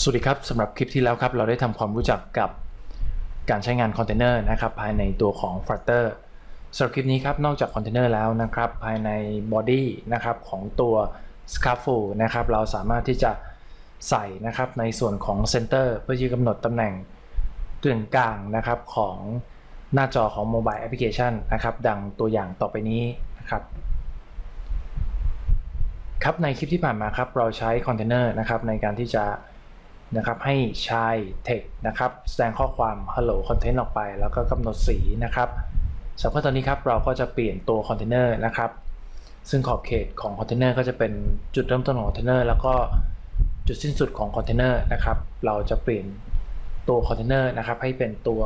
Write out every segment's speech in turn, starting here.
สวัสดีครับสำหรับคลิปที่แล้วครับ เราได้ทำความรู้จักกับการใช้งานคอนเทนเนอร์นะครับภายในตัวของ Flutter สำหรับคลิปนี้ครับนอกจากคอนเทนเนอร์แล้วนะครับภายในบอดี้นะครับของตัว Scaffold นะครับเราสามารถที่จะใส่นะครับในส่วนของ Center เพื่อที่กำหนดตำแหน่งกึ่งกลางนะครับของหน้าจอของ Mobile Application นะครับดังตัวอย่างต่อไปนี้นะครับครับในคลิปที่ผ่านมาครับเราใช้คอนเทนเนอร์นะครับในการที่จะ นะครับให้ชาย text นะครับแสดงข้อความ hello content ออกไป แล้วก็กำหนดสีนะครับสำหรับตอนนี้ครับเราก็จะเปลี่ยนตัวคอนเทนเนอร์นะครับซึ่งขอบเขตของคอนเทนเนอร์ก็จะเป็นจุดเริ่มต้นของคอนเทนเนอร์แล้วก็จุดสิ้นสุดของคอนเทนเนอร์นะครับเราจะเปลี่ยนตัวคอนเทนเนอร์นะครับให้เป็นตัว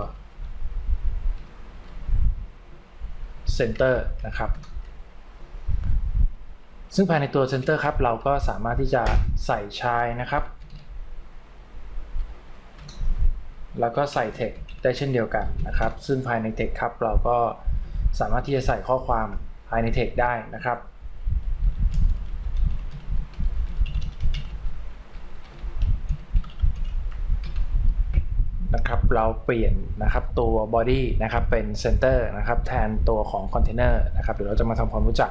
center นะครับ ซึ่งภายในตัว Center ครับเราก็สามารถที่จะใส่ชายนะครับ แล้วก็ใส่ text ได้เช่นเดียวกันนะครับ ซึ่งภายใน text ครับเราก็สามารถที่จะใส่ข้อความภายใน text ได้นะครับ นะครับเราเปลี่ยนนะครับตัว body นะครับเป็น center นะครับแทนตัวของ container นะครับเดี๋ยวเราจะมาทำความรู้จัก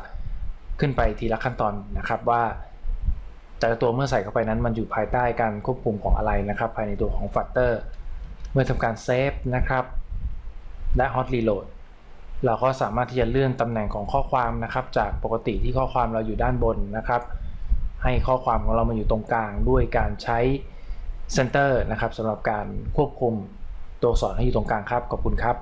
ขึ้นไปทีละขั้นตอนนะครับว่าแต่ละตัวเมื่อใส่เข้าไปนั้นมันอยู่ภายใต้การควบคุมของอะไรนะครับ ภายในตัวของ Flutter เมื่อทำการเซฟนะครับ และ Hot Reload เราก็สามารถที่จะเลื่อนตำแหน่งของข้อความนะครับ จากปกติที่ข้อความเราอยู่ด้านบนนะครับ ให้ข้อความของเรามาอยู่ตรงกลางด้วยการใช้ Center นะครับสำหรับการควบคุมตัวอักษรให้อยู่ตรงกลางครับ ขอบคุณครับ